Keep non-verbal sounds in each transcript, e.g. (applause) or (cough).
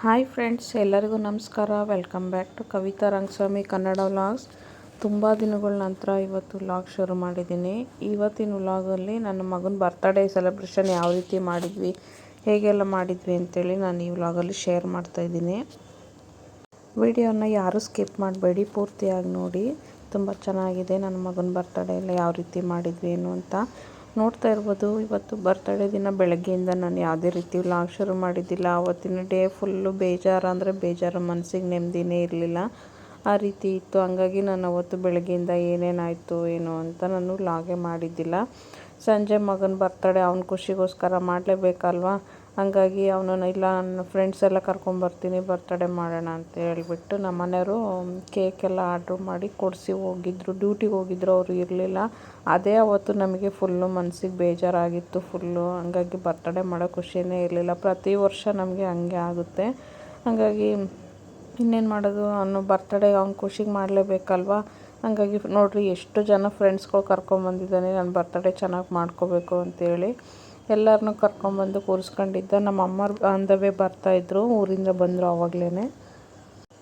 Hi friends, ಎಲ್ಲರಿಗೂ ನಮಸ್ಕಾರ. Welcome back to Kavitha Rangaswamy Kannada vlogs. ತುಂಬ ದಿನಗಳ ನಂತರ ಇವತ್ತು ವ್ಲಾಗ್ ಶುರು ಮಾಡಿದ್ದೀನಿ. ಇವತ್ತಿನ ವ್ಲಾಗಲ್ಲಿ ನನ್ನ ಮಗನ ಬರ್ತಡೇ ಸೆಲೆಬ್ರೇಷನ್ ಯಾವ ರೀತಿ ಮಾಡಿದ್ವಿ, ಹೇಗೆಲ್ಲ ಮಾಡಿದ್ವಿ ಅಂತೇಳಿ ನಾನು ಈ ವ್ಲಾಗಲ್ಲಿ ಶೇರ್ ಮಾಡ್ತಾಯಿದ್ದೀನಿ ವಿಡಿಯೋನ ಯಾರೂ ಸ್ಕಿಪ್ ಮಾಡಬೇಡಿ, ಪೂರ್ತಿಯಾಗಿ ನೋಡಿ. ತುಂಬ ಚೆನ್ನಾಗಿದೆ. ನನ್ನ ಮಗನ ಬರ್ತಡೇ ಎಲ್ಲ ಯಾವ ರೀತಿ ಮಾಡಿದ್ವಿ ಏನು ಅಂತ. ನೋಡ್ತಾ ಇರ್ಬೋದು. ಇವತ್ತು ಬರ್ತಡೇ ದಿನ ಬೆಳಗ್ಗೆಯಿಂದ ನಾನು ಯಾವುದೇ ರೀತಿ ವ್ಲಾಗ್ ಶುರು ಮಾಡಿದ್ದಿಲ್ಲ. ಆವತ್ತಿನ ಡೇ ಫುಲ್ಲು ಬೇಜಾರು ಅಂದರೆ ಬೇಜಾರು ಮನಸ್ಸಿಗೆ ನೆಮ್ಮದಿನೇ ಇರಲಿಲ್ಲ. ಆ ರೀತಿ ಇತ್ತು. ಹಂಗಾಗಿ ನಾನು ಅವತ್ತು ಬೆಳಗ್ಗೆಯಿಂದ ಏನೇನಾಯಿತು ಏನು ಅಂತ ನಾನು ವ್ಲಾಗೇ ಮಾಡಿದ್ದಿಲ್ಲ. ಸಂಜೆ ಮಗನ ಬರ್ತಡೇ ಅವ್ನ ಖುಷಿಗೋಸ್ಕರ ಮಾಡಲೇಬೇಕಲ್ವಾ? ಹಂಗಾಗಿ ಅವನನ್ನ, ಇಲ್ಲ, ನನ್ನ ಫ್ರೆಂಡ್ಸ್ ಎಲ್ಲ ಕರ್ಕೊಂಬರ್ತೀನಿ ಬರ್ತಡೇ ಮಾಡೋಣ ಅಂತ ಹೇಳಿಬಿಟ್ಟು ನಮ್ಮ ಮನೆಯವರು ಕೇಕ್ ಎಲ್ಲ ಆರ್ಡ್ರ್ ಮಾಡಿ ಕೊಡಿಸಿ ಹೋಗಿದ್ರು. ಡ್ಯೂಟಿಗೆ ಹೋಗಿದ್ರು, ಅವರು ಇರಲಿಲ್ಲ. ಅದೇ ಅವತ್ತು ನಮಗೆ ಫುಲ್ಲು ಮನಸ್ಸಿಗೆ ಬೇಜಾರಾಗಿತ್ತು ಫುಲ್ಲು ಹಂಗಾಗಿ ಬರ್ತಡೇ ಮಾಡೋ ಖುಷಿಯೇ ಇರಲಿಲ್ಲ. ಪ್ರತಿ ವರ್ಷ ನಮಗೆ ಹಂಗೆ ಆಗುತ್ತೆ. ಹಾಗಾಗಿ ಇನ್ನೇನು ಮಾಡೋದು? ಅವನು ಬರ್ತಡೇ ಅವ್ನ ಖುಷಿಗೆ ಮಾಡಲೇಬೇಕಲ್ವಾ? ಹಾಗಾಗಿ ನೋಡಿರಿ, ಎಷ್ಟು ಜನ ಫ್ರೆಂಡ್ಸ್ಗಳು ಕರ್ಕೊಂಬಂದಿದ್ದಾನೆ ನನ್ನ ಬರ್ತಡೇ ಚೆನ್ನಾಗಿ ಮಾಡ್ಕೋಬೇಕು ಅಂತೇಳಿ. ಎಲ್ಲರನ್ನೂ ಕರ್ಕೊಂಬಂದು ಕೂರಿಸ್ಕೊಂಡಿದ್ದ. ನಮ್ಮ ಅಮ್ಮರು ಅಂದವೇ ಬರ್ತಾಯಿದ್ರು ಊರಿಂದ ಬಂದರು ಆವಾಗಲೇ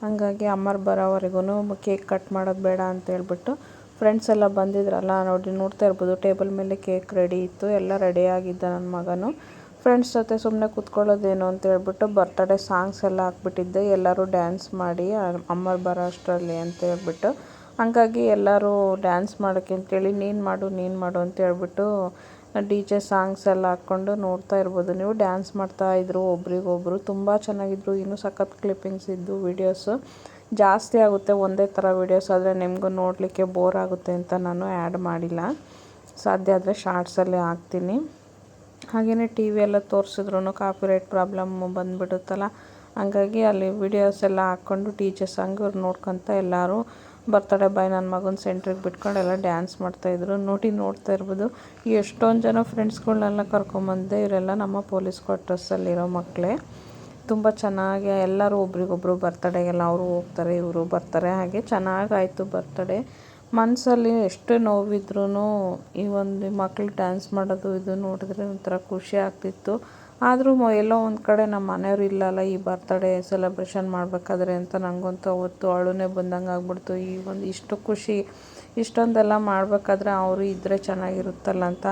ಹಾಗಾಗಿ ಅಮ್ಮರು ಬರೋವರೆಗೂ ಕೇಕ್ ಕಟ್ ಮಾಡೋದು ಬೇಡ ಅಂತ ಹೇಳ್ಬಿಟ್ಟು ಫ್ರೆಂಡ್ಸ್ ಎಲ್ಲ ಬಂದಿದ್ರಲ್ಲ, ನೋಡಿ ನೋಡ್ತಾ ಇರ್ಬೋದು. ಟೇಬಲ್ ಮೇಲೆ ಕೇಕ್ ರೆಡಿ ಇತ್ತು, ಎಲ್ಲ ರೆಡಿ ಆಗಿದ್ದ ನನ್ನ ಮಗನು. ಫ್ರೆಂಡ್ಸ್ ಜೊತೆ ಸುಮ್ಮನೆ ಕೂತ್ಕೊಳ್ಳೋದೇನು ಅಂತ ಹೇಳ್ಬಿಟ್ಟು ಬರ್ತಡೇ ಸಾಂಗ್ಸ್ ಎಲ್ಲ ಹಾಕ್ಬಿಟ್ಟಿದ್ದೆ. ಎಲ್ಲರೂ ಡ್ಯಾನ್ಸ್ ಮಾಡಿ ಅಮ್ಮರು ಬರೋ ಅಷ್ಟರಲ್ಲಿ ಅಂತ ಹೇಳ್ಬಿಟ್ಟು. ಹಾಗಾಗಿ ಎಲ್ಲರೂ ಡ್ಯಾನ್ಸ್ ಮಾಡೋಕ್ಕೆ ಅಂತೇಳಿ ನೀನು ಮಾಡು ನೀನು ಮಾಡು ಅಂತ ಹೇಳ್ಬಿಟ್ಟು ಡಿ ಜೆ ಸಾಂಗ್ಸ್ ಎಲ್ಲ ಹಾಕ್ಕೊಂಡು ನೋಡ್ತಾ ಇರ್ಬೋದು. ನೀವು ಡ್ಯಾನ್ಸ್ ಮಾಡ್ತಾ ಇದ್ರು, ಒಬ್ರಿಗೊಬ್ರು ತುಂಬ ಚೆನ್ನಾಗಿದ್ರು. ಇನ್ನೂ ಸಖತ್ ಕ್ಲಿಪ್ಪಿಂಗ್ಸ್ ಇದ್ದು ವೀಡಿಯೋಸ್ ಜಾಸ್ತಿ ಆಗುತ್ತೆ ಒಂದೇ ಥರ ವೀಡಿಯೋಸ್ ಆದರೆ ನಿಮಗೂ ನೋಡಲಿಕ್ಕೆ ಬೋರ್ ಆಗುತ್ತೆ ಅಂತ ನಾನು ಆ್ಯಡ್ ಮಾಡಿಲ್ಲ. ಸಾಧ್ಯ ಆದರೆ ಶಾರ್ಟ್ಸಲ್ಲೇ ಹಾಕ್ತೀನಿ. ಹಾಗೆಯೇ ಟಿ ವಿ ಎಲ್ಲ ತೋರಿಸಿದ್ರು ಕಾಪಿರೈಟ್ ಪ್ರಾಬ್ಲಮ್ಮು ಬಂದುಬಿಡುತ್ತಲ್ಲ. ಹಂಗಾಗಿ ಅಲ್ಲಿ ವೀಡಿಯೋಸ್ ಎಲ್ಲ ಹಾಕ್ಕೊಂಡು ಜೆ ಸಾಂಗ್ ಅವ್ರು ನೋಡ್ಕೊತ ಎಲ್ಲರೂ ಬರ್ತಡೇ ಬಾಯ್ ನನ್ನ ಮಗನ ಸೆಂಟ್ರಿಗೆ ಬಿಟ್ಕೊಂಡು ಎಲ್ಲ ಡ್ಯಾನ್ಸ್ ಮಾಡ್ತಾಯಿದ್ರು ನೋಡಿ ನೋಡ್ತಾ ಇರ್ಬೋದು. ಎಷ್ಟೊಂದು ಜನ ಫ್ರೆಂಡ್ಸ್ಗಳನ್ನೆಲ್ಲ ಕರ್ಕೊಂಬಂದೆ ಇವರೆಲ್ಲ ನಮ್ಮ ಪೊಲೀಸ್ ಕ್ವಾರ್ಟರ್ಸಲ್ಲಿರೋ ಮಕ್ಕಳೇ ತುಂಬ ಚೆನ್ನಾಗಿ ಎಲ್ಲರೂ ಒಬ್ರಿಗೊಬ್ರು ಬರ್ತಡೇಗೆಲ್ಲ ಅವರು ಹೋಗ್ತಾರೆ, ಇವರು ಬರ್ತಾರೆ. ಹಾಗೆ ಚೆನ್ನಾಗಾಯಿತು ಬರ್ತಡೇ ಮನಸ್ಸಲ್ಲಿ ಎಷ್ಟು ನೋವಿದ್ರೂ ಈ ಒಂದು ಮಕ್ಳು ಡ್ಯಾನ್ಸ್ ಮಾಡೋದು, ಇದು ನೋಡಿದ್ರೆ ಒಂಥರ ಖುಷಿ ಆಗ್ತಿತ್ತು. ಆದರೂ ಎಲ್ಲೋ ಒಂದು ಕಡೆ ನಮ್ಮ ಮನೆಯವ್ರು ಇಲ್ಲಲ್ಲ, ಈ ಬರ್ತಡೇ ಸೆಲೆಬ್ರೇಷನ್ ಮಾಡಬೇಕಾದ್ರೆ ಅಂತ ನನಗಂತೂ ಅವತ್ತು ಅಳುನೇ ಬಂದಂಗೆ ಆಗ್ಬಿಡ್ತು. ಈ ಒಂದು ಇಷ್ಟು ಖುಷಿ, ಇಷ್ಟೊಂದೆಲ್ಲ ಮಾಡಬೇಕಾದ್ರೆ ಅವರು ಇದ್ದರೆ ಚೆನ್ನಾಗಿರುತ್ತಲ್ಲ ಅಂತ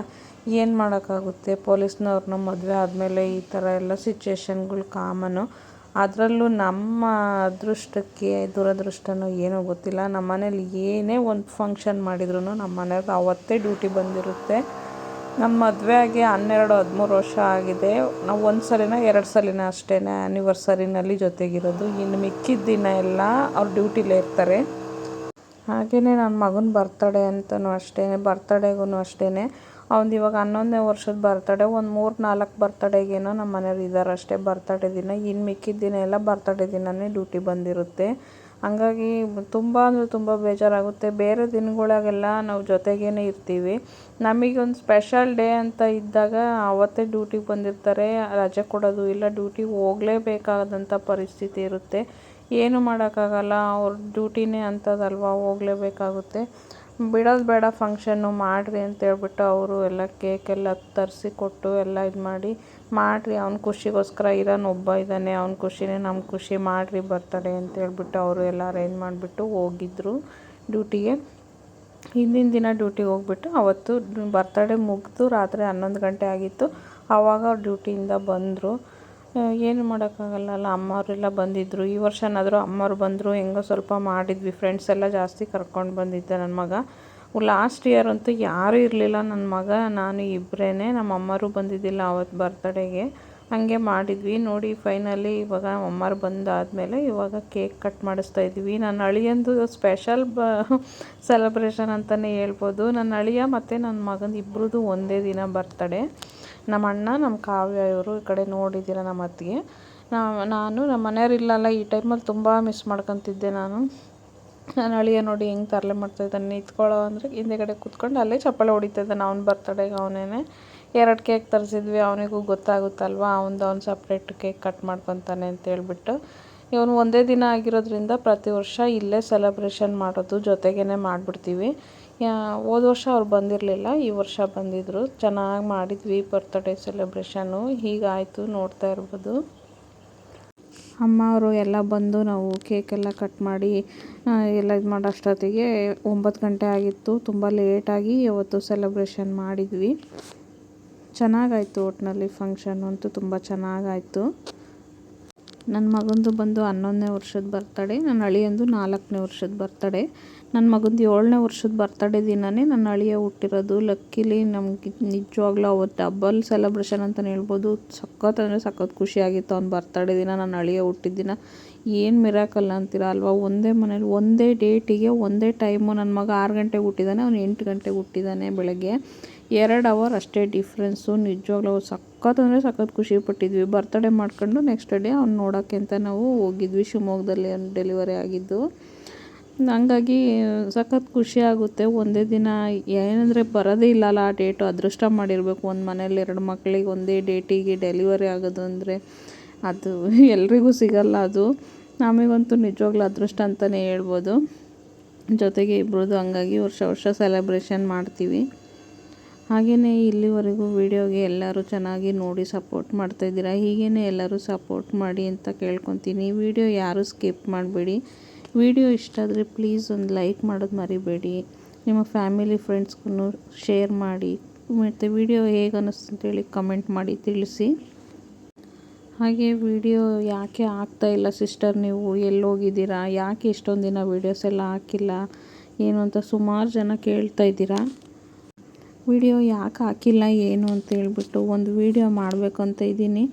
ಏನು ಮಾಡೋಕ್ಕಾಗುತ್ತೆ? ಪೊಲೀಸ್ನವ್ರನ್ನ ಮದುವೆ ಆದಮೇಲೆ ಈ ಥರ ಎಲ್ಲ ಸಿಚುಯೇಷನ್ಗಳು ಕಾಮನು ಅದರಲ್ಲೂ ನಮ್ಮ ಅದೃಷ್ಟಕ್ಕೆ, ದುರದೃಷ್ಟನೋ ಏನೋ ಗೊತ್ತಿಲ್ಲ. ನಮ್ಮ ಮನೇಲಿ ಏನೇ ಒಂದು ಫಂಕ್ಷನ್ ಮಾಡಿದ್ರು ನಮ್ಮ ಮನೆಯವ್ರಿಗೆ ಅವತ್ತೇ ಡ್ಯೂಟಿ ಬಂದಿರುತ್ತೆ. ನಮ್ಮ ಮದುವೆ ಆಗಿ ಹನ್ನೆರಡು, ಹದಿಮೂರು ವರ್ಷ ಆಗಿದೆ. ನಾವು ಒಂದು ಸಲಿನ ಎರಡು ಸಲಿನ ಅಷ್ಟೇ ಆ್ಯನಿವರ್ಸರಿನಲ್ಲಿ ಜೊತೆಗಿರೋದು. ಇನ್ನು ಮಿಕ್ಕಿದ ದಿನ ಎಲ್ಲ ಅವ್ರು ಡ್ಯೂಟಿಲೇ ಇರ್ತಾರೆ. ಹಾಗೆಯೇ ನನ್ನ ಮಗನ ಬರ್ತಡೇ ಅಂತಲೂ ಅಷ್ಟೇ ಬರ್ತಡೇಗೂ ಅಷ್ಟೇ ಅವ್ನು ಇವಾಗ ಹನ್ನೊಂದನೇ ವರ್ಷದ ಬರ್ತಡೇ ಒಂದು ಮೂರು, ನಾಲ್ಕು ಬರ್ತಡೇಗೇನೋ ನಮ್ಮ ಮನೆಯವ್ರು ಇದ್ದಾರೆ ಅಷ್ಟೇ ಬರ್ತಡೇ ದಿನ. ಇನ್ನು ಮಿಕ್ಕಿದ ದಿನ ಎಲ್ಲ ಬರ್ತಡೇ ದಿನವೇ ಡ್ಯೂಟಿ ಬಂದಿರುತ್ತೆ. ಹಂಗಾಗಿ ತುಂಬ ಅಂದರೆ ತುಂಬ ಬೇಜಾರಾಗುತ್ತೆ. ಬೇರೆ ದಿನಗಳಾಗೆಲ್ಲ ನಾವು ಜೊತೆಗೇ ಇರ್ತೀವಿ. ನಮಗೊಂದು ಸ್ಪೆಷಲ್ ಡೇ ಅಂತ ಇದ್ದಾಗ ಅವತ್ತೇ ಡ್ಯೂಟಿಗೆ ಬಂದಿರ್ತಾರೆ. ರಜೆ ಕೊಡೋದು ಇಲ್ಲ ಡ್ಯೂಟಿಗೆ ಹೋಗಲೇಬೇಕಾದಂಥ ಪರಿಸ್ಥಿತಿ ಇರುತ್ತೆ. ಏನು ಮಾಡೋಕ್ಕಾಗಲ್ಲ, ಅವ್ರ ಡ್ಯೂಟಿನೇ ಅಂಥದ್ದಲ್ವ ಹೋಗಲೇಬೇಕಾಗುತ್ತೆ. ಬಿಡೋದು ಬೇಡ ಫಂಕ್ಷನ್ನು ಮಾಡಿರಿ ಅಂತೇಳ್ಬಿಟ್ಟು ಅವರು ಎಲ್ಲ ಕೇಕೆಲ್ಲ ತರಿಸಿ ಕೊಟ್ಟು ಎಲ್ಲ ಇದು ಮಾಡಿ ಮಾಡಿರಿ, ಅವ್ನ ಖುಷಿಗೋಸ್ಕರ ಇರೋನು ಒಬ್ಬ ಇದ್ದಾನೆ ಅವ್ನ ಖುಷಿನೇ ನಮ್ಮ ಖುಷಿ ಮಾಡಿರಿ ಬರ್ತಾರೆ ಅಂತೇಳ್ಬಿಟ್ಟು ಅವರು ಎಲ್ಲ ಅರೇಂಜ್ ಮಾಡಿಬಿಟ್ಟು ಹೋಗಿದ್ರು ಡ್ಯೂಟಿಗೆ. ಹಿಂದಿನ ದಿನ ಡ್ಯೂಟಿಗೆ ಹೋಗ್ಬಿಟ್ಟು ಅವತ್ತು ಬರ್ತಡೇ ಮುಗಿದು ರಾತ್ರಿ ಹನ್ನೊಂದು ಗಂಟೆ ಆಗಿತ್ತು ಆವಾಗ ಅವ್ರು ಡ್ಯೂಟಿಯಿಂದ ಬಂದರು. ಏನು ಮಾಡೋಕ್ಕಾಗಲ್ಲ ಅಮ್ಮವರೆಲ್ಲ ಬಂದಿದ್ದರು ಈ ವರ್ಷನಾದರೂ ಅಮ್ಮವ್ರು ಬಂದರು, ಹೆಂಗೋ ಸ್ವಲ್ಪ ಮಾಡಿದ್ವಿ. ಫ್ರೆಂಡ್ಸ್ ಎಲ್ಲ ಜಾಸ್ತಿ ಕರ್ಕೊಂಡು ಬಂದಿದ್ದೆ ನನ್ನ ಮಗ. ಲಾಸ್ಟ್ ಇಯರ್ ಅಂತೂ ಯಾರೂ ಇರಲಿಲ್ಲ ನನ್ನ ಮಗ, ನಾನು ಇಬ್ಬರೇ ನಮ್ಮ ಅಮ್ಮರು ಬಂದಿದ್ದಿಲ್ಲ ಅವತ್ತು ಬರ್ತಡೇಗೆ ಹಾಗೆ ಮಾಡಿದ್ವಿ. ನೋಡಿ ಫೈನಲಿ ಇವಾಗ ಅಮ್ಮರು ಬಂದಾದಮೇಲೆ ಇವಾಗ ಕೇಕ್ ಕಟ್ ಮಾಡಿಸ್ತಾ ಇದ್ವಿ. ನನ್ನ ಅಳಿಯಂದು ಸ್ಪೆಷಲ್ ಬ ಸೆಲೆಬ್ರೇಷನ್ ಅಂತಲೇ ಹೇಳ್ಬೋದು. ನನ್ನ ಅಳಿಯ ಮತ್ತು ನನ್ನ ಮಗನ ಇಬ್ಬರದು ಒಂದೇ ದಿನ ಬರ್ತಡೇ ನಮ್ಮ ಅಣ್ಣ, ನಮ್ಮ ಕಾವ್ಯ ಇವರು ಈ ಕಡೆ ನೋಡಿದ್ದೀರ ನಮ್ಮ ಅತ್ತಿಗೆ. ನಾನು, ನಮ್ಮ ಮನೆಯವ್ರು ಇಲ್ಲಲ್ಲ, ಈ ಟೈಮಲ್ಲಿ ತುಂಬ ಮಿಸ್ ಮಾಡ್ಕೊತಿದ್ದೆ ನಾನು. ನಾನು ಅಳಿಯ ನೋಡಿ ಹೆಂಗೆ ತರಲೆ ಮಾಡ್ತಾಯಿದ್ದಾನೆ ನಿಂತ್ಕೊಳ್ಳೋ ಅಂದರೆ ಹಿಂದೆಗಡೆ ಕೂತ್ಕೊಂಡು ಅಲ್ಲೇ ಚಪ್ಪಾಳೆ ಹೊಡಿತಾಯಿದ್ದಾನೆ ಅವ್ನ ಬರ್ತಡೇಗೆ ಅವನೇ ಎರಡು ಕೇಕ್ ತರಿಸಿದ್ವಿ. ಅವನಿಗೂ ಗೊತ್ತಾಗುತ್ತಲ್ವ? ಅವನದು ಅವ್ನು ಸಪ್ರೇಟ್ ಕೇಕ್ ಕಟ್ ಮಾಡ್ಕೊತಾನೆ ಅಂತ ಹೇಳ್ಬಿಟ್ಟು. ಇವನು ಒಂದೇ ದಿನ ಆಗಿರೋದ್ರಿಂದ ಪ್ರತಿ ವರ್ಷ ಇಲ್ಲೇ ಸೆಲೆಬ್ರೇಷನ್ ಮಾಡೋದು ಜೊತೆಗೇ ಮಾಡಿಬಿಡ್ತೀವಿ. ಹೋದ ವರ್ಷ ಅವ್ರು ಬಂದಿರಲಿಲ್ಲ. ಈ ವರ್ಷ ಬಂದಿದ್ದರು ಚೆನ್ನಾಗಿ ಮಾಡಿದ್ವಿ ಬರ್ತಡೇ ಸೆಲೆಬ್ರೇಷನ್ನು ಹೀಗಾಯಿತು ನೋಡ್ತಾ ಇರ್ಬೋದು. ಅಮ್ಮ ಅವರು ಎಲ್ಲ ಬಂದು ನಾವು ಕೇಕೆಲ್ಲ ಕಟ್ ಮಾಡಿ ಎಲ್ಲ ಇದು ಮಾಡೋ ಅಷ್ಟೊತ್ತಿಗೆ ಒಂಬತ್ತು ಗಂಟೆ ಆಗಿತ್ತು. ತುಂಬ ಲೇಟಾಗಿ ಅವತ್ತು ಸೆಲೆಬ್ರೇಷನ್ ಮಾಡಿದ್ವಿ. ಚೆನ್ನಾಗಾಯಿತು ಒಟ್ಟಿನಲ್ಲಿ ಫಂಕ್ಷನ್ ಅಂತೂ ತುಂಬ ಚೆನ್ನಾಗಾಯಿತು. ನನ್ನ ಮಗಂದು ಬಂದು ಹನ್ನೊಂದನೇ ವರ್ಷದ ಬರ್ತಡೆ ನನ್ನ ಅಳಿಯಂದು ನಾಲ್ಕನೇ ವರ್ಷದ ಬರ್ತಡೇ ನನ್ನ ಮಗಂದು ಏಳನೇ ವರ್ಷದ ಬರ್ತಡೇ ದಿನವೇ ನನ್ನ ಅಳಿಯ ಹುಟ್ಟಿರೋದು. ಲಕ್ಕಿಲಿ ನಮ್ಗೆ ನಿಜವಾಗ್ಲೂ ಅವತ್ತು ಡಬಲ್ ಸೆಲೆಬ್ರೇಷನ್ ಅಂತಲೇ ಹೇಳ್ಬೋದು. ಸಖತ್ ಅಂದರೆ ಸಖತ್ ಖುಷಿಯಾಗಿತ್ತು ಅವ್ನ ಬರ್ತಡೇ ದಿನ, ನನ್ನ ಅಳಿಯ ಹುಟ್ಟಿದ ದಿನ. ಏನು ಮಿರಾಕಲ್ ಅಂತೀರ ಅಲ್ವಾ? ಒಂದೇ ಮನೇಲಿ ಒಂದೇ ಡೇಟಿಗೆ ಒಂದೇ ಟೈಮು ನನ್ನ ಮಗ ಆರು ಗಂಟೆಗೆ ಹುಟ್ಟಿದ್ದಾನೆ ಅವ್ನು ಎಂಟು ಗಂಟೆಗೆ ಹುಟ್ಟಿದ್ದಾನೆ ಬೆಳಗ್ಗೆ. ಎರಡು ಅವರ್ ಅಷ್ಟೇ ಡಿಫ್ರೆನ್ಸು ನಿಜವಾಗ್ಲೂ ಸಖತ್ ಅಂದರೆ ಸಖತ್ ಖುಷಿ ಪಟ್ಟಿದ್ವಿ. ಬರ್ತಡೇ ಮಾಡ್ಕೊಂಡು ನೆಕ್ಸ್ಟ್ ಡೇ ಅವ್ನು ನೋಡೋಕ್ಕೆ ಅಂತ ನಾವು ಹೋಗಿದ್ವಿ ಶಿವಮೊಗ್ಗದಲ್ಲಿ ಡೆಲಿವರಿ ಆಗಿದ್ದು. ಹಂಗಾಗಿ ಸಖತ್ ಖುಷಿ ಆಗುತ್ತೆ. ಒಂದೇ ದಿನ ಏನಂದರೆ ಬರೋದೇ ಇಲ್ಲಲ್ಲ ಆ ಡೇಟು ಅದೃಷ್ಟ ಮಾಡಿರಬೇಕು. ಒಂದು ಮನೇಲಿ ಎರಡು ಮಕ್ಕಳಿಗೆ ಒಂದೇ ಡೇಟಿಗೆ ಡೆಲಿವರಿ ಆಗೋದು ಅಂದರೆ ಅದು (laughs) ಎಲ್ರಿಗೂ ಸಿಗಲ್ಲ ಅದು. ನಮಗಂತೂ ನಿಜವಾಗ್ಲೂ ಅದೃಷ್ಟ ಅಂತಲೇ ಹೇಳ್ಬೋದು. ಜೊತೆಗೆ ಇಬ್ಬರದು ಹಂಗಾಗಿ ವರ್ಷ ವರ್ಷ ಸೆಲೆಬ್ರೇಷನ್ ಮಾಡ್ತೀವಿ. ಹಾಗೆಯೇ ಇಲ್ಲಿವರೆಗೂ ವೀಡಿಯೋಗೆ ಎಲ್ಲರೂ ಚೆನ್ನಾಗಿ ನೋಡಿ ಸಪೋರ್ಟ್ ಮಾಡ್ತಾಯಿದ್ದೀರಾ ಹೀಗೇ ಎಲ್ಲರೂ ಸಪೋರ್ಟ್ ಮಾಡಿ ಅಂತ ಕೇಳ್ಕೊತೀನಿ. ವಿಡಿಯೋ ಯಾರೂ ಸ್ಕಿಪ್ ಮಾಡಬೇಡಿ. ವಿಡಿಯೋ ಇಷ್ಟ ಆದರೆ ಪ್ಲೀಸ್ ಒಂದು ಲೈಕ್ ಮಾಡೋದು ಮರಿಬೇಡಿ. ನಿಮ್ಮ ಫ್ಯಾಮಿಲಿ ಫ್ರೆಂಡ್ಸ್ಗೂ ಶೇರ್ ಮಾಡಿ. ಮತ್ತು ವಿಡಿಯೋ ಹೇಗೆ ಅನ್ನಿಸ್ತು ಅಂತೇಳಿ ಕಮೆಂಟ್ ಮಾಡಿ, ತಿಳಿಸಿ. ಹಾಗೆ ವಿಡಿಯೋ ಯಾಕೆ ಇಲ್ಲ ಸಿಸ್ಟರ್ ನೀವು? ಎಲ್ಲೋಗಿದ್ದೀರಾ? ಯಾಕೆ ಇಷ್ಟೊಂದು ದಿನ ವೀಡಿಯೋಸ್ ಎಲ್ಲ ಹಾಕಿಲ್ಲ? ಏನು ಅಂತ ಸುಮಾರು ಜನ ಕೇಳ್ತಾ ಇದ್ದೀರಾ? ವಿಡಿಯೋ ಯಾಕೆ ಹಾಕಿಲ್ಲ, ಏನು ಅಂತ ಹೇಳ್ಬಿಟ್ಟು ಒಂದು ವೀಡಿಯೋ ಮಾಡಬೇಕು ಅಂತ ಇದ್ದೀನಿ.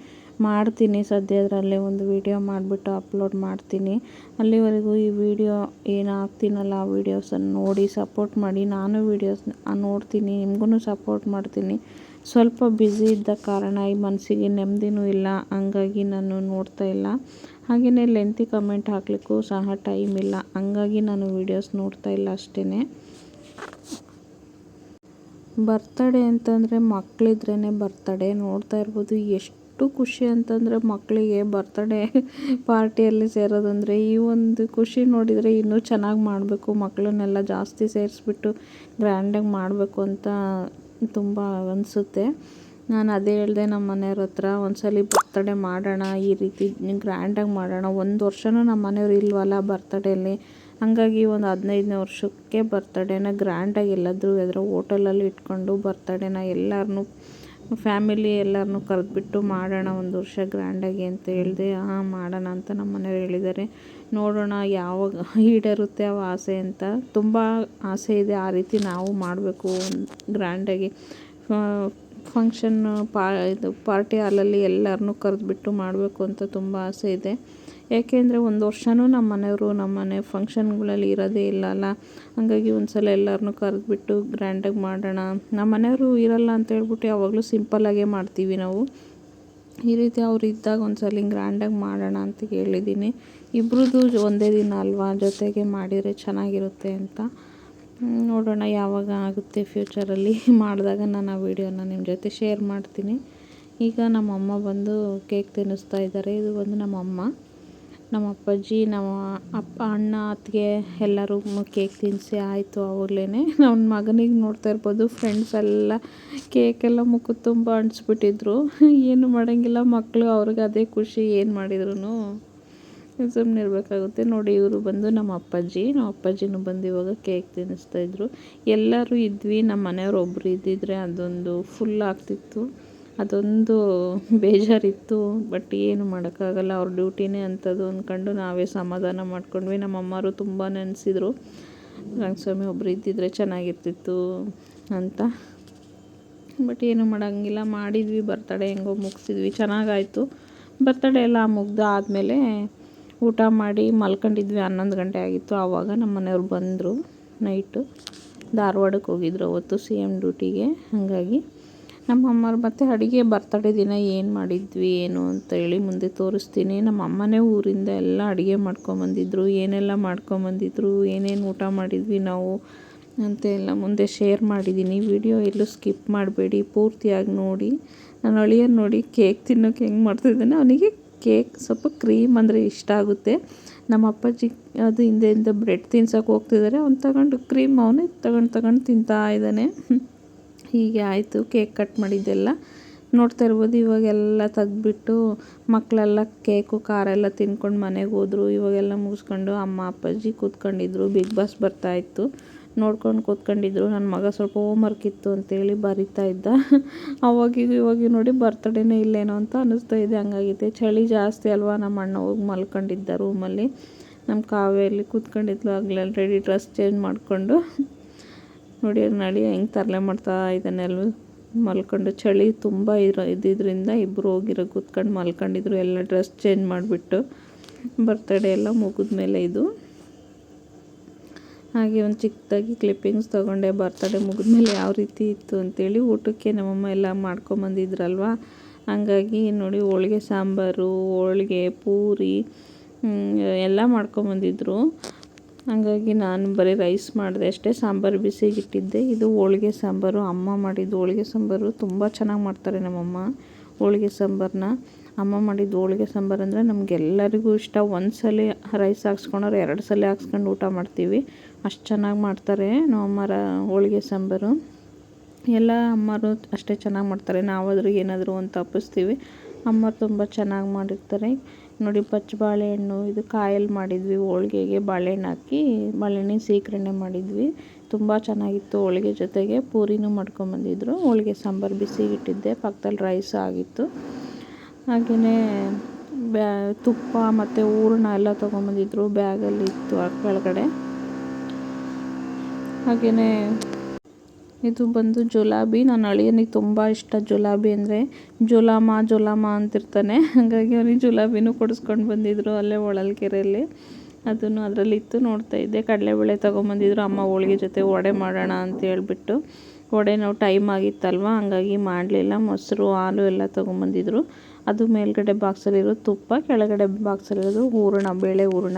ಮಾಡ್ತೀನಿ. ಸದ್ಯದರಲ್ಲೇ ಒಂದು ವೀಡಿಯೋ ಮಾಡಿಬಿಟ್ಟು ಅಪ್ಲೋಡ್ ಮಾಡ್ತೀನಿ. ಅಲ್ಲಿವರೆಗೂ ಈ ವಿಡಿಯೋ ಏನು ಹಾಕ್ತೀನಲ್ಲ ಆ ವೀಡಿಯೋಸನ್ನು ನೋಡಿ ಸಪೋರ್ಟ್ ಮಾಡಿ. ನಾನು ವೀಡಿಯೋಸ್ ನೋಡ್ತೀನಿ ನಿಮಗೂ ಸಪೋರ್ಟ್ ಮಾಡ್ತೀನಿ. ಸ್ವಲ್ಪ ಬ್ಯುಸಿ ಇದ್ದ ಕಾರಣ ಈ ಮನಸ್ಸಿಗೆ ನೆಮ್ಮದಿನೂ ಇಲ್ಲ, ಹಂಗಾಗಿ ನಾನು ನೋಡ್ತಾ ಇಲ್ಲ. ಹಾಗೆಯೇ ಲೆಂತಿ ಕಮೆಂಟ್ ಹಾಕಲಿಕ್ಕೂ ಸಹ ಟೈಮ್ ಇಲ್ಲ. ಹಂಗಾಗಿ ನಾನು ವೀಡಿಯೋಸ್ ನೋಡ್ತಾ ಇಲ್ಲ ಅಷ್ಟೇ ಬರ್ತಡೇ ಅಂತಂದರೆ ಮಕ್ಕಳಿದ್ರೇ ಬರ್ತಡೇ ನೋಡ್ತಾ ಇರ್ಬೋದು, ಎಷ್ಟು ಖುಷಿ ಅಂತಂದರೆ ಮಕ್ಕಳಿಗೆ ಬರ್ತಡೇ ಪಾರ್ಟಿಯಲ್ಲಿ ಸೇರೋದಂದರೆ ಈ ಒಂದು ಖುಷಿ ನೋಡಿದರೆ ಇನ್ನೂ ಚೆನ್ನಾಗಿ ಮಾಡಬೇಕು ಮಕ್ಕಳನ್ನೆಲ್ಲ ಜಾಸ್ತಿ ಸೇರಿಸ್ಬಿಟ್ಟು ಗ್ರ್ಯಾಂಡಾಗಿ ಮಾಡಬೇಕು ಅಂತ ತುಂಬ ಅನಿಸುತ್ತೆ. ನಾನು ಅದೇ ಹೇಳಿದೆ ನಮ್ಮ ಮನೆಯವ್ರ ಹತ್ರ, ಒಂದ್ಸಲ ಬರ್ತಡೇ ಮಾಡೋಣ, ಈ ರೀತಿ ಗ್ರ್ಯಾಂಡಾಗಿ ಮಾಡೋಣ. ಒಂದು ವರ್ಷವೂ ನಮ್ಮ ಮನೆಯವ್ರು ಇಲ್ವಲ್ಲ ಬರ್ತಡೇಲಿ. ಹಾಗಾಗಿ ಒಂದು ಹದಿನೈದನೇ ವರ್ಷಕ್ಕೆ ಬರ್ತಡೇನ ಗ್ರ್ಯಾಂಡಾಗಿ ಎಲ್ಲಾದರೂ ಯಾವ್ದಾರ ಹೋಟೆಲಲ್ಲಿ ಇಟ್ಕೊಂಡು ಬರ್ತಡೇನ ಎಲ್ಲರನ್ನೂ ಫ್ಯಾಮಿಲಿ ಎಲ್ಲರನ್ನೂ ಕರೆದ್ಬಿಟ್ಟು ಮಾಡೋಣ, ಒಂದು ವರ್ಷ ಗ್ರ್ಯಾಂಡಾಗಿ ಅಂತ ಹೇಳಿದೆ ಹಾಂ ಮಾಡೋಣ ಅಂತ ನಮ್ಮ ಮನೆಯವ್ರು ಹೇಳಿದ್ದಾರೆ. ನೋಡೋಣ ಯಾವಾಗ ಈಡೇರುತ್ತೆ ಆ ಆಸೆ ಅಂತ. ತುಂಬ ಆಸೆ ಇದೆ ಆ ರೀತಿ ನಾವು ಮಾಡಬೇಕು ಗ್ರ್ಯಾಂಡಾಗಿ ಫಂಕ್ಷನ್ನು ಪಾ, ಇದು ಪಾರ್ಟಿ ಹಾಲಲ್ಲಿ ಎಲ್ಲರನ್ನೂ ಕರೆದ್ಬಿಟ್ಟು ಮಾಡಬೇಕು ಅಂತ ತುಂಬ ಆಸೆ ಇದೆ. ಯಾಕೆಂದರೆ ಒಂದು ವರ್ಷವೂ ನಮ್ಮ ಮನೆಯವರು ನಮ್ಮ ಮನೆ ಫಂಕ್ಷನ್ಗಳಲ್ಲಿ ಇರೋದೇ ಇಲ್ಲ ಅಲ್ಲ ಹಾಗಾಗಿ ಒಂದು ಸಲ ಎಲ್ಲರನ್ನೂ ಕರೆದ್ಬಿಟ್ಟು ಗ್ರ್ಯಾಂಡಾಗಿ ಮಾಡೋಣ. ನಮ್ಮ ಮನೆಯವರು ಇರಲ್ಲ ಅಂತ ಹೇಳ್ಬಿಟ್ಟು ಯಾವಾಗಲೂ ಸಿಂಪಲ್ಲಾಗೇ ಮಾಡ್ತೀವಿ ನಾವು. ಈ ರೀತಿ ಅವ್ರು ಇದ್ದಾಗ ಒಂದು ಸಲ ಗ್ರ್ಯಾಂಡಾಗಿ ಮಾಡೋಣ ಅಂತ ಹೇಳಿದ್ದೀನಿ. ಇಬ್ರದ್ದು ಒಂದೇ ದಿನ ಅಲ್ವಾ? ಜೊತೆಗೆ ಮಾಡಿದರೆ ಚೆನ್ನಾಗಿರುತ್ತೆ ಅಂತ. ನೋಡೋಣ ಯಾವಾಗ ಆಗುತ್ತೆ ಫ್ಯೂಚರಲ್ಲಿ ಮಾಡಿದಾಗ ನಾನು ಆ ವಿಡಿಯೋನ ನಿಮ್ಮ ಜೊತೆ ಶೇರ್ ಮಾಡ್ತೀನಿ. ಈಗ ನಮ್ಮಮ್ಮ ಬಂದು ಕೇಕ್ ತಿನ್ನಿಸ್ತಾ ಇದ್ದಾರೆ. ಇದು ಬಂದು ನಮ್ಮಮ್ಮ. ನಮ್ಮ ಅಪ್ಪಾಜಿ, ನಮ್ಮ ಅಪ್ಪ, ಅಣ್ಣ, ಅತ್ತಿಗೆ ಎಲ್ಲರೂ ಕೇಕ್ ತಿನ್ನಿಸಿ ಆಯಿತು ಅವ್ರಲ್ಲೇ ನನ್ನ ಮಗನಿಗೆ ನೋಡ್ತಾ ಇರ್ಬೋದು ಫ್ರೆಂಡ್ಸ್ ಎಲ್ಲ ಕೇಕೆಲ್ಲ ಮುಖ ತುಂಬ ಅಂಟಿಸ್ಬಿಟ್ಟಿದ್ರು. ಏನು ಮಾಡೋಂಗಿಲ್ಲ ಮಕ್ಕಳು ಅವ್ರಿಗೆ ಅದೇ ಖುಷಿ, ಏನು ಮಾಡಿದ್ರು ಸುಮ್ಮನೆ ಇರಬೇಕಾಗುತ್ತೆ. ನೋಡಿ, ಇವರು ಬಂದು ನಮ್ಮ ಅಪ್ಪಾಜಿ, ನಮ್ಮ ಅಪ್ಪಾಜಿನೂ ಬಂದು ಇವಾಗ ಕೇಕ್ ತಿನ್ನಿಸ್ತಾಯಿದ್ರು ಎಲ್ಲರೂ ಇದ್ವಿ, ನಮ್ಮ ಮನೆಯವ್ರು ಒಬ್ಬರು ಇದ್ದಿದ್ರೆ ಅದೊಂದು ಫುಲ್ ಆಗ್ತಿತ್ತು. ಅದೊಂದು ಬೇಜಾರಿತ್ತು ಬಟ್ ಏನು ಮಾಡೋಕ್ಕಾಗಲ್ಲ. ಅವ್ರ ಡ್ಯೂಟಿನೇ ಅಂಥದ್ದು ಅಂದ್ಕೊಂಡು ನಾವೇ ಸಮಾಧಾನ ಮಾಡ್ಕೊಂಡ್ವಿ. ನಮ್ಮ ಅಮ್ಮರು ತುಂಬ ನೆನೆಸಿದ್ರು ರಂಗಸ್ವಾಮಿ ಒಬ್ಬರು ಇದ್ದಿದ್ರೆ ಚೆನ್ನಾಗಿರ್ತಿತ್ತು ಅಂತ. ಬಟ್ ಏನು ಮಾಡೋಂಗಿಲ್ಲ. ಮಾಡಿದ್ವಿ ಬರ್ತಡೇ ಹೆಂಗೋ ಮುಗಿಸಿದ್ವಿ. ಚೆನ್ನಾಗಾಯಿತು. ಬರ್ತಡೇ ಎಲ್ಲ ಮುಗ್ದು ಆದಮೇಲೆ ಊಟ ಮಾಡಿ ಮಲ್ಕೊಂಡಿದ್ವಿ. ಹನ್ನೊಂದು ಗಂಟೆ ಆಗಿತ್ತು. ಆವಾಗ ನಮ್ಮ ಮನೆಯವ್ರು ಬಂದರು. ನೈಟು ಧಾರವಾಡಕ್ಕೆ ಹೋಗಿದ್ರು ಅವತ್ತು, ಸಿ ಎಂ ಡ್ಯೂಟಿಗೆ. ಹಾಗಾಗಿ ನಮ್ಮ ಅಮ್ಮರು ಮತ್ತು ಅಡುಗೆ ಬರ್ತಡೇ ದಿನ ಏನು ಮಾಡಿದ್ವಿ, ಏನು ಅಂತ ಹೇಳಿ ಮುಂದೆ ತೋರಿಸ್ತೀನಿ. ನಮ್ಮ ಅಮ್ಮನೇ ಊರಿಂದ ಎಲ್ಲ ಅಡುಗೆ ಮಾಡ್ಕೊಂಬಂದಿದ್ರು ಏನೆಲ್ಲ ಮಾಡ್ಕೊಂಬಂದಿದ್ರು ಏನೇನು ಊಟ ಮಾಡಿದ್ವಿ ನಾವು ಅಂತ ಎಲ್ಲ ಮುಂದೆ ಶೇರ್ ಮಾಡಿದ್ದೀನಿ. ವಿಡಿಯೋ ಎಲ್ಲೂ ಸ್ಕಿಪ್ ಮಾಡಬೇಡಿ, ಪೂರ್ತಿಯಾಗಿ ನೋಡಿ. ನಾನು ಅಳಿಯನ್ ನೋಡಿ ಕೇಕ್ ತಿನ್ನೋಕೆ ಹೆಂಗೆ ಮಾಡ್ತಿದ್ದಾನೆ ಅವನಿಗೆ ಕೇಕ್ ಸ್ವಲ್ಪ ಕ್ರೀಮ್ ಅಂದರೆ ಇಷ್ಟ ಆಗುತ್ತೆ. ನಮ್ಮ ಅಪ್ಪಾಜಿ ಅದು ಹಿಂದೆ ಹಿಂದೆ ಬ್ರೆಡ್ ತಿನ್ಸೋಕೆ ಹೋಗ್ತಿದ್ದಾರೆ ಅವ್ನು ತಗೊಂಡು ಕ್ರೀಮ್ ಅವನೇ ತಗೊಂಡು ತಗೊಂಡು ತಿಂತಾ ಇದ್ದಾನೆ. ಹೀಗೆ ಆಯಿತು, ಕೇಕ್ ಕಟ್ ಮಾಡಿದ್ದೆಲ್ಲ. ನೋಡ್ತಾ ಇರ್ಬೋದು, ಇವಾಗೆಲ್ಲ ತೆಗ್ದ್ಬಿಟ್ಟು ಮಕ್ಕಳೆಲ್ಲ ಕೇಕು, ಖಾರ ಎಲ್ಲ ತಿನ್ಕೊಂಡು ಮನೆಗೆ ಹೋದರು. ಇವಾಗೆಲ್ಲ ಮುಗಿಸ್ಕೊಂಡು ಅಮ್ಮ, ಅಪ್ಪಾಜಿ ಕೂತ್ಕೊಂಡಿದ್ರು. ಬಿಗ್ ಬಾಸ್ ಬರ್ತಾಯಿತ್ತು ನೋಡ್ಕೊಂಡು ಕೂತ್ಕೊಂಡಿದ್ರು. ನನ್ನ ಮಗ ಸ್ವಲ್ಪ ವರ್ಕ್ ಇತ್ತು ಅಂತೇಳಿ ಬರಿತಾ ಇದ್ದ. ಅವಾಗಿಗೂ ಇವಾಗ ನೋಡಿ ಬರ್ತಡೇನೇ ಇಲ್ಲೇನೋ ಅಂತ ಅನ್ನಿಸ್ತಾ ಇದೆ ಹಂಗಾಗಿದೆ ಚಳಿ ಜಾಸ್ತಿ ಅಲ್ವಾ? ನಮ್ಮ ಅಣ್ಣ ಹೋಗಿ ಮಲ್ಕೊಂಡಿದ್ದ ರೂಮಲ್ಲಿ ನಮ್ಮ ಕಾವೇಲಿ ಕೂತ್ಕೊಂಡಿದ್ಲು. ಆಗಲೇ ರೆಡಿ ಡ್ರೆಸ್ ಚೇಂಜ್ ಮಾಡಿಕೊಂಡು. ನೋಡಿ ನಡಿ ಹೆಂಗೆ ತರಲೆ ಮಾಡ್ತಾ ಇದ್ದಾನೆ ಮಲ್ಕೊಂಡು ಚಳಿ ತುಂಬ ಇರೋ ಇದ್ದಿದ್ದರಿಂದ ಇಬ್ಬರು ಹೋಗಿರೋ ಕೂತ್ಕೊಂಡು ಮಲ್ಕೊಂಡಿದ್ರು, ಎಲ್ಲ ಡ್ರೆಸ್ ಚೇಂಜ್ ಮಾಡಿಬಿಟ್ಟು ಬರ್ತಡೇ ಎಲ್ಲ ಮುಗಿದ ಮೇಲೆ ಇದು. ಹಾಗೆ ಒಂದು ಚಿಕ್ಕದಾಗಿ ಕ್ಲಿಪ್ಪಿಂಗ್ಸ್ ತೊಗೊಂಡೆ ಬರ್ತಡೇ ಮುಗಿದ್ಮೇಲೆ ಯಾವ ರೀತಿ ಇತ್ತು ಅಂತೇಳಿ ಊಟಕ್ಕೆ ನಮ್ಮಮ್ಮ ಎಲ್ಲ ಮಾಡ್ಕೊಂಬಂದಿದ್ರಲ್ವ? ಹಾಗಾಗಿ ನೋಡಿ, ಹೋಳಿಗೆ ಸಾಂಬಾರು, ಹೋಳಿಗೆ ಪೂರಿ ಎಲ್ಲ ಮಾಡ್ಕೊಂಬಂದಿದ್ರು. ಹಾಗಾಗಿ ನಾನು ಬರೀ ರೈಸ್ ಮಾಡಿದೆ ಅಷ್ಟೇ, ಸಾಂಬಾರು ಬಿಸಿಗಿಟ್ಟಿದ್ದೆ. ಇದು ಹೋಳಿಗೆ ಸಾಂಬಾರು. ಅಮ್ಮ ಮಾಡಿದ್ದು ಹೋಳಿಗೆ ಸಾಂಬಾರು. ತುಂಬ ಚೆನ್ನಾಗಿ ಮಾಡ್ತಾರೆ ನಮ್ಮಮ್ಮ ಹೋಳಿಗೆ ಸಾಂಬಾರನ್ನ ಅಮ್ಮ ಮಾಡಿದ್ದು ಹೋಳಿಗೆ ಸಾಂಬಾರು ಅಂದರೆ ನಮಗೆಲ್ಲರಿಗೂ ಇಷ್ಟ. ಒಂದು ಸಲ ರೈಸ್ ಹಾಕ್ಸ್ಕೊಂಡ್ರೆ ಎರಡು ಸಲ ಹಾಕ್ಸ್ಕೊಂಡು ಊಟ ಮಾಡ್ತೀವಿ. ಅಷ್ಟು ಚೆನ್ನಾಗಿ ಮಾಡ್ತಾರೆ ನಮ್ಮಮ್ಮರ ಹೋಳಿಗೆ ಸಾಂಬಾರು. ಎಲ್ಲ ಅಮ್ಮರು ಅಷ್ಟೇ ಚೆನ್ನಾಗಿ ಮಾಡ್ತಾರೆ. ನಾವು ಏನಾದರೂ ಒಂದು ತಪ್ಪಿಸ್ತೀವಿ. ಅಮ್ಮ ತುಂಬ ಚೆನ್ನಾಗಿ ಮಾಡಿರ್ತಾರೆ. ನೋಡಿ ಪಚ್ಚ ಬಾಳೆಹಣ್ಣು ಇದು ಕಾಯಲ್ಲಿ ಮಾಡಿದ್ವಿ, ಹೋಳ್ಗೆಗೆ ಬಾಳೆಹಣ್ಣು ಹಾಕಿ ಬಾಳೆಹಣ್ಣಿನ ಸೀಕರಣೆ ಮಾಡಿದ್ವಿ. ತುಂಬ ಚೆನ್ನಾಗಿತ್ತು ಹೋಳಿಗೆ ಜೊತೆಗೆ. ಪೂರಿನೂ ಮಾಡ್ಕೊಂಬಂದಿದ್ರು ಹೋಳಿಗೆ ಸಾಂಬಾರು ಬಿಸಿಗಿಟ್ಟಿದ್ದೆ ಪಕ್ಕದಲ್ಲಿ ರೈಸ್ ಆಗಿತ್ತು. ಹಾಗೆಯೇ ಬ್ಯಾ, ತುಪ್ಪ ಮತ್ತು ಹೂರ್ಣ ಎಲ್ಲ ತೊಗೊಂಬಂದಿದ್ರು ಬ್ಯಾಗಲ್ಲಿ ಇತ್ತು ಕೆಳಗಡೆ. ಹಾಗೆಯೇ ಇದು ಬಂದು ಜುಲಾಬಿ. ನನ್ನ ಅಳಿಯನಿಗೆ ತುಂಬ ಇಷ್ಟ ಜುಲಾಬಿ ಅಂದರೆ ಜುಲಾಮ ಜುಲಾಮ ಅಂತಿರ್ತಾನೆ. ಹಾಗಾಗಿ ಅವನಿಗೆ ಜುಲಾಬಿನೂ ಕೊಡಿಸ್ಕೊಂಡು ಬಂದಿದ್ದರು ಅಲ್ಲೇ ಹೊಳಲ್ಕೆರೆಯಲ್ಲಿ. ಅದನ್ನು ಅದರಲ್ಲಿತ್ತು ನೋಡ್ತಾ ಇದ್ದೆ. ಕಡಲೆಬೇಳೆ ತೊಗೊಂಬಂದಿದ್ರು. ಅಮ್ಮ ಹೋಳಿಗೆ ಜೊತೆ ವಡೆ ಮಾಡೋಣ ಅಂತ ಹೇಳ್ಬಿಟ್ಟು. ವಡೆ ನಾವು ಟೈಮ್ ಆಗಿತ್ತಲ್ವ? ಹಂಗಾಗಿ ಮಾಡಲಿಲ್ಲ. ಮೊಸರು, ಹಾಲು ಎಲ್ಲ ತೊಗೊಂಬಂದಿದ್ರು. ಅದು ಮೇಲ್ಗಡೆ ಬಾಕ್ಸಲ್ಲಿರೋ ತುಪ್ಪ, ಕೆಳಗಡೆ ಬಾಕ್ಸಲ್ಲಿರೋದು ಹೂರಣ, ಬೇಳೆ ಹೂರಣ.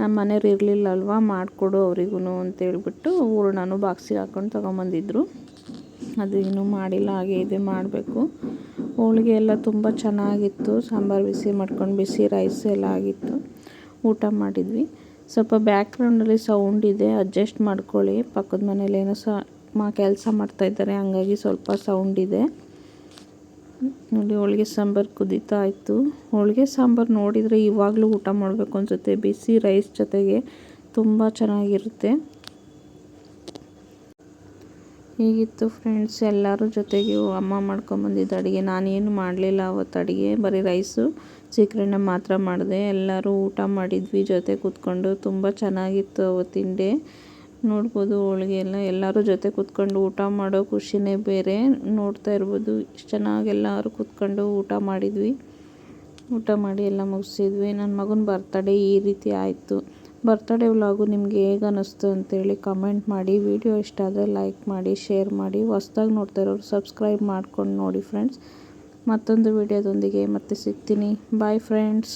ನಮ್ಮ ಮನೆಯವ್ರು ಇರಲಿಲ್ಲ ಅಲ್ವಾ ಮಾಡಿಕೊಡು ಅವ್ರಿಗೂ ಅಂತೇಳ್ಬಿಟ್ಟು ಹೂರಣನೂ ಬಾಕ್ಸಿಗೆ ಹಾಕ್ಕೊಂಡು ತೊಗೊಂಬಂದಿದ್ರು. ಅದು ಇನ್ನೂ ಮಾಡಿಲ್ಲ, ಹಾಗೆ ಇದೆ, ಮಾಡಬೇಕು. ಹೋಳಿಗೆ ಎಲ್ಲ ತುಂಬ ಚೆನ್ನಾಗಿತ್ತು, ಸಾಂಬಾರು ಬಿಸಿ ಮಾಡ್ಕೊಂಡು ಬಿಸಿ ರೈಸ್ ಎಲ್ಲ ಆಗಿತ್ತು. ಊಟ ಮಾಡಿದ್ವಿ. ಸ್ವಲ್ಪ ಬ್ಯಾಕ್ಗ್ರೌಂಡಲ್ಲಿ ಸೌಂಡ್ ಇದೆ ಅಡ್ಜಸ್ಟ್ ಮಾಡ್ಕೊಳ್ಳಿ. ಪಕ್ಕದ ಮನೇಲಿ ಏನೋ ಸ, ಮಾ, ಕೆಲಸ ಮಾಡ್ತಾಯಿದ್ದಾರೆ ಹಂಗಾಗಿ ಸ್ವಲ್ಪ ಸೌಂಡ್ ಇದೆ. ನೋಡಿ, ಹೋಳಿಗೆ ಸಾಂಬಾರು ಕುದೀತಾ ಇತ್ತು. ಹೋಳಿಗೆ ಸಾಂಬಾರು ನೋಡಿದರೆ ಇವಾಗಲೂ ಊಟ ಮಾಡಬೇಕು ಅನಿಸುತ್ತೆ. ಬಿಸಿ ರೈಸ್ ಜೊತೆಗೆ ತುಂಬ ಚೆನ್ನಾಗಿರುತ್ತೆ. ಹೀಗಿತ್ತು ಫ್ರೆಂಡ್ಸ್, ಎಲ್ಲರೂ ಜೊತೆಗೆ ಅಮ್ಮ ಮಾಡ್ಕೊಂಬಂದಿದ್ದ ಅಡುಗೆ. ನಾನೇನು ಮಾಡಲಿಲ್ಲ ಅವತ್ತು ಅಡುಗೆ. ಬರೀ ರೈಸು ಸೀಕ್ರೆಣ್ಣ ಮಾತ್ರ ಮಾಡಿದೆ. ಎಲ್ಲರೂ ಊಟ ಮಾಡಿದ್ವಿ, ಜೊತೆ ಕೂತ್ಕೊಂಡು. ತುಂಬ ಚೆನ್ನಾಗಿತ್ತು ಅವತ್ತಿನ ಡೇ. ನೋಡ್ಬೋದು, ಹೋಳಿಗೆ ಎಲ್ಲ. ಎಲ್ಲರೂ ಜೊತೆ ಕೂತ್ಕೊಂಡು ಊಟ ಮಾಡೋ ಖುಷಿನೇ ಬೇರೆ. ನೋಡ್ತಾ ಇರ್ಬೋದು. ಇಷ್ಟು ಚೆನ್ನಾಗಿ ಎಲ್ಲರೂ ಕೂತ್ಕೊಂಡು ಊಟ ಮಾಡಿದ್ವಿ. ಊಟ ಮಾಡಿ ಎಲ್ಲ ಮುಗಿಸಿದ್ವಿ. ನನ್ನ ಮಗನ ಬರ್ತಡೇ ಈ ರೀತಿ ಆಯಿತು. ಬರ್ತಡೇ ವ್ಲಾಗು ನಿಮಗೆ ಹೇಗೆ ಅನ್ನಿಸ್ತು ಅಂತೇಳಿ ಕಮೆಂಟ್ ಮಾಡಿ. ವಿಡಿಯೋ ಇಷ್ಟ ಆದರೆ ಲೈಕ್ ಮಾಡಿ ಶೇರ್ ಮಾಡಿ. ಹೊಸ್ದಾಗಿ ನೋಡ್ತಾ ಇರೋರು ಸಬ್ಸ್ಕ್ರೈಬ್ ಮಾಡ್ಕೊಂಡು ನೋಡಿ ಫ್ರೆಂಡ್ಸ್ ಮತ್ತೊಂದು ವಿಡಿಯೋದೊಂದಿಗೆ ಮತ್ತೆ ಸಿಗ್ತೀನಿ. Bye friends